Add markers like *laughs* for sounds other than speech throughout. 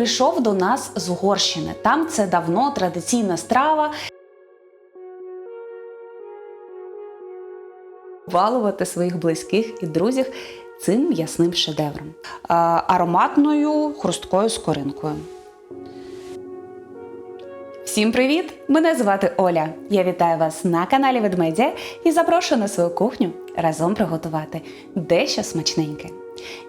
прийшов до нас з Угорщини. Там це давно традиційна страва. Валувати своїх близьких і друзів цим м'ясним шедевром, ароматною хрусткою скоринкою. Всім привіт! Мене звати Оля. Я вітаю вас на каналі Ведмедя і запрошую на свою кухню разом приготувати дещо смачненьке.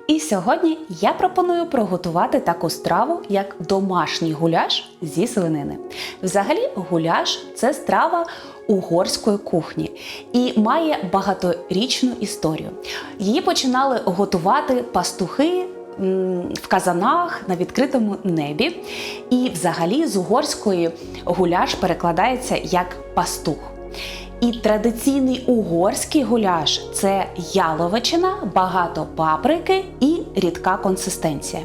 І сьогодні я пропоную приготувати таку страву, як домашній гуляш зі свинини. Взагалі, гуляш це страва угорської кухні і має багаторічну історію. Її починали готувати пастухи в казанах на відкритому небі. І взагалі з угорської гуляш перекладається як пастух. І традиційний угорський гуляш це яловичина, багато паприки і рідка консистенція.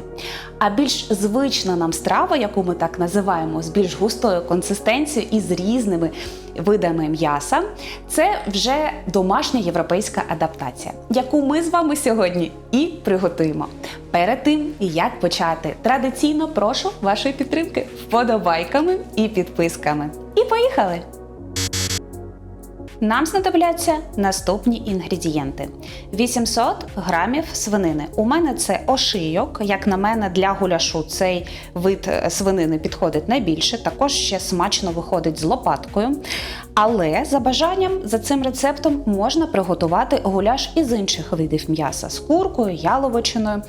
А більш звична нам страва, яку ми так називаємо, з більш густою консистенцією і з різними видами м'яса, це вже домашня європейська адаптація, яку ми з вами сьогодні і приготуємо. Перед тим, як почати, традиційно прошу вашої підтримки вподобайками і підписками. І поїхали! Нам знадобляться наступні інгредієнти: 800 грамів свинини. У мене це ошийок. Як на мене, для гуляшу цей вид е, свинини підходить найбільше. Також ще смачно виходить з лопаткою. Але за бажанням за цим рецептом можна приготувати гуляш із інших видів м'яса з куркою, яловичиною.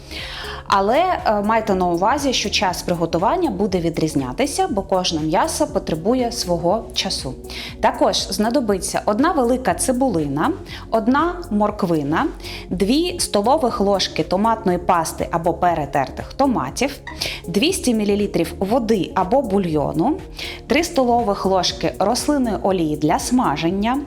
Але е, майте на увазі, що час приготування буде відрізнятися, бо кожне м'ясо потребує свого часу. Також знадобиться одна велика цибулина, одна морквина, 2 столових ложки томатної пасти або перетертих томатів, 200 мл води або бульйону, 3 столових ложки рослинної олії для смаження,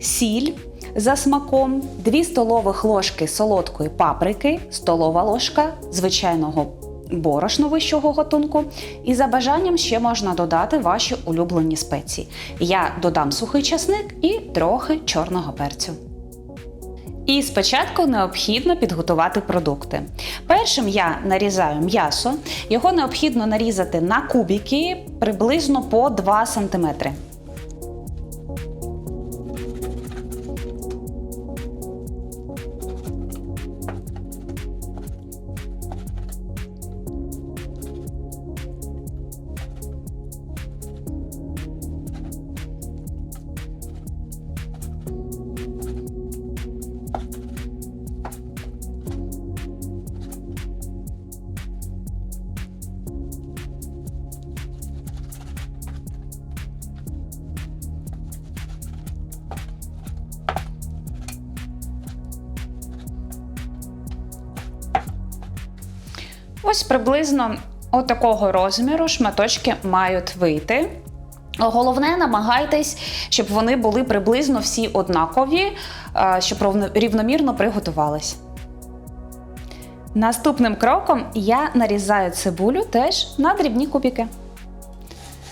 сіль за смаком, 2 столових ложки солодкої паприки, столова ложка звичайного борошна вищого готунку. І за бажанням ще можна додати ваші улюблені спеції. Я додам сухий часник і трохи чорного перцю. І спочатку необхідно підготувати продукти. Першим я нарізаю м'ясо, його необхідно нарізати на кубики приблизно по 2 см. Ось приблизно отакого розміру шматочки мають вийти. Головне, намагайтесь, щоб вони були приблизно всі однакові, е, щоб рівномірно приготувались. Наступним кроком я нарізаю цибулю теж на дрібні кубики.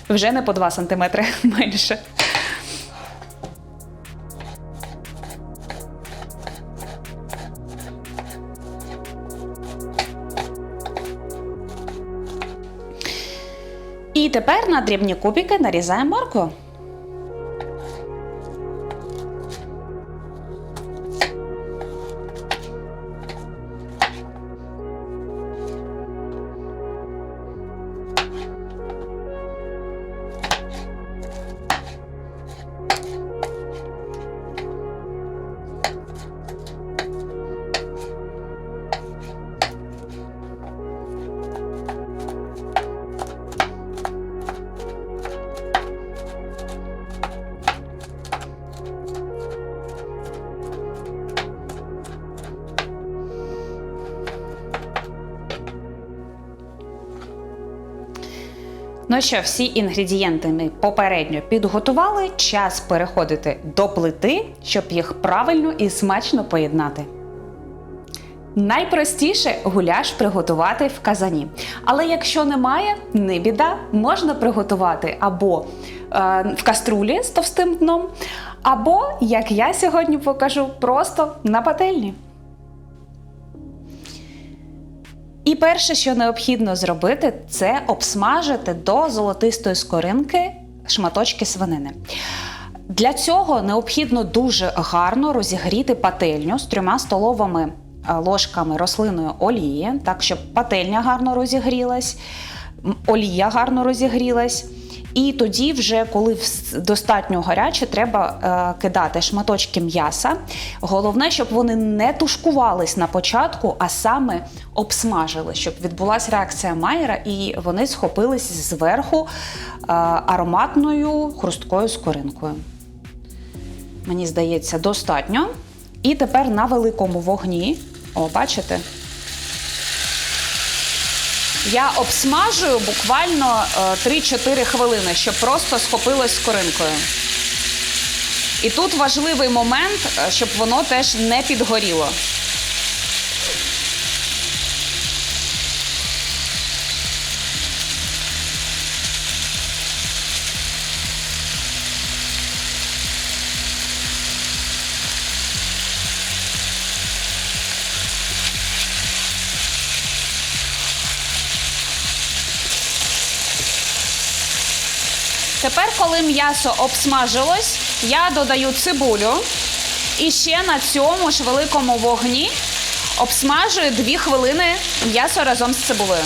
Вже не по 2 см *laughs* менше. Тепер на дрібні кубики нарізаємо моркву. Ну що, всі інгредієнти ми попередньо підготували. Час переходити до плити, щоб їх правильно і смачно поєднати. Найпростіше гуляш приготувати в казані. Але якщо немає, не біда, можна приготувати або е, в каструлі з товстим дном, або, як я сьогодні покажу, просто на пательні. І перше, що необхідно зробити, це обсмажити до золотистої скоринки шматочки свинини. Для цього необхідно дуже гарно розігріти пательню з трьома столовими е, ложками рослинної олії, так щоб пательня гарно розігрілась, олія гарно розігрілась. І тоді, вже коли достатньо гаряче, треба е, кидати шматочки м'яса. Головне, щоб вони не тушкувались на початку, а саме обсмажили, щоб відбулася реакція Майера, і вони схопились зверху е, ароматною хрусткою скоринкою. Мені здається, достатньо. І тепер на великому вогні, о, бачите, я обсмажую буквально е, 3-4 хвилини, щоб просто схопилось скоринкою. І тут важливий момент, е, щоб воно теж не підгоріло. Тепер, коли м'ясо обсмажилось, я додаю цибулю і ще на цьому ж великому вогні обсмажую 2 хвилини м'ясо разом з цибулею.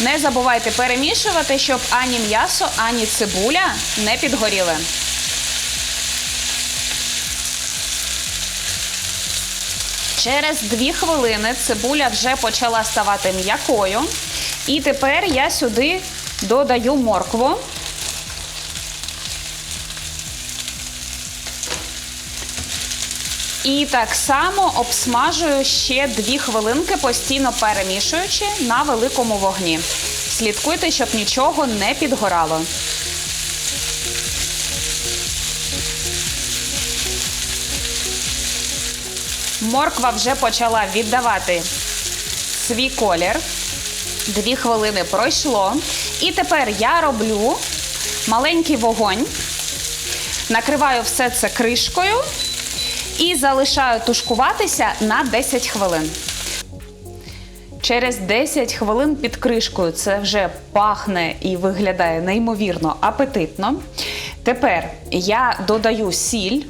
Не забувайте перемішувати, щоб ані м'ясо, ані цибуля не підгоріли. Через 2 хвилини цибуля вже почала ставати м'якою. І тепер я сюди додаю моркву. І так само обсмажую ще 2 хвилинки, постійно перемішуючи на великому вогні. Слідкуйте, щоб нічого не підгорало. Морква вже почала віддавати свій колір. Дві хвилини пройшло. І тепер я роблю маленький вогонь, накриваю все це кришкою і залишаю тушкуватися на 10 хвилин. Через 10 хвилин під кришкою це вже пахне і виглядає неймовірно апетитно. Тепер я додаю сіль.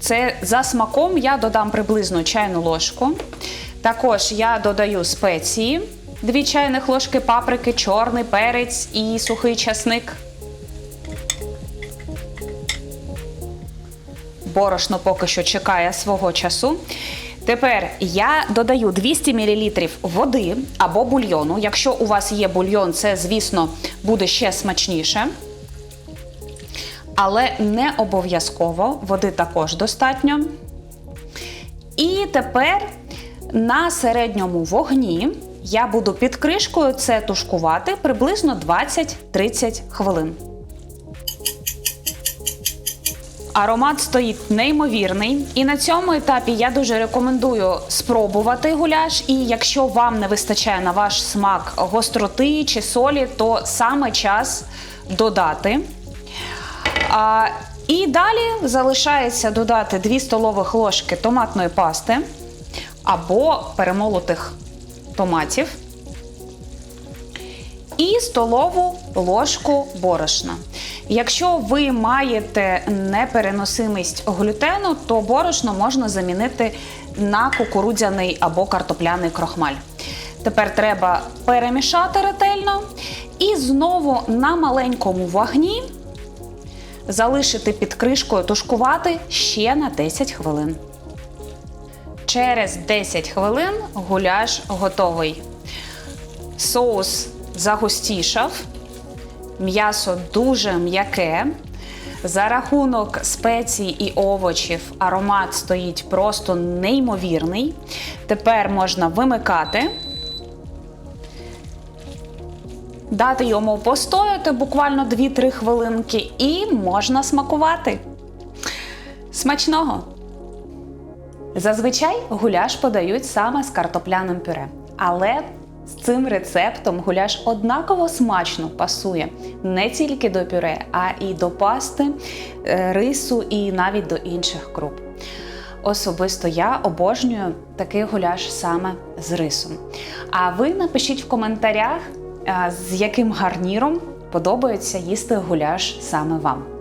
Це за смаком я додам приблизно чайну ложку. Також я додаю спеції, 2 чайних ложки паприки, чорний перець і сухий часник. Борошно поки що чекає свого часу. Тепер я додаю 200 мл води або бульйону. Якщо у вас є бульйон, це, звісно, буде ще смачніше. Але не обов'язково, води також достатньо. І тепер на середньому вогні я буду під кришкою це тушкувати приблизно 20-30 хвилин. Аромат стоїть неймовірний, і на цьому етапі я дуже рекомендую спробувати гуляш. І якщо вам не вистачає на ваш смак гостроти чи солі, то саме час додати. А, і далі залишається додати 2 столових ложки томатної пасти або перемолотих томатів і столову ложку борошна. Якщо ви маєте непереносимість глютену, то борошно можна замінити на кукурудзяний або картопляний крохмаль. Тепер треба перемішати ретельно і знову на маленькому вогні залишити під кришкою тушкувати ще на 10 хвилин. Через 10 хвилин гуляш готовий. Соус загустішав, м'ясо дуже м'яке. За рахунок спецій і овочів аромат стоїть просто неймовірний. Тепер можна вимикати, дати йому постояти буквально 2-3 хвилинки, і можна смакувати. Смачного! Зазвичай гуляш подають саме з картопляним пюре. Але з цим рецептом гуляш однаково смачно пасує не тільки до пюре, а і до пасти, е, рису і навіть до інших круп. Особисто я обожнюю такий гуляш саме з рисом. А ви напишіть в коментарях, з яким гарніром подобається їсти гуляш саме вам.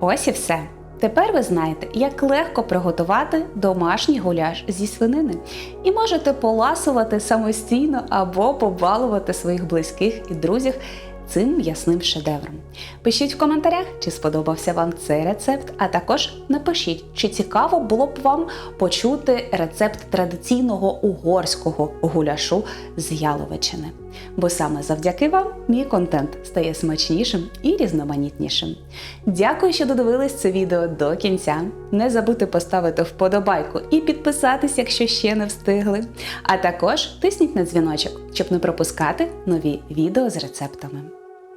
Ось і все. Тепер ви знаєте, як легко приготувати домашній гуляш зі свинини. І можете поласувати самостійно або побалувати своїх близьких і друзів цим м'ясним шедевром. Пишіть в коментарях, чи сподобався вам цей рецепт, а також напишіть, чи цікаво було б вам почути рецепт традиційного угорського гуляшу з яловичини. Бо саме завдяки вам мій контент стає смачнішим і різноманітнішим. Дякую, що додивились це відео до кінця. Не забудьте поставити вподобайку і підписатись, якщо ще не встигли. А також тисніть на дзвіночок, щоб не пропускати нові відео з рецептами.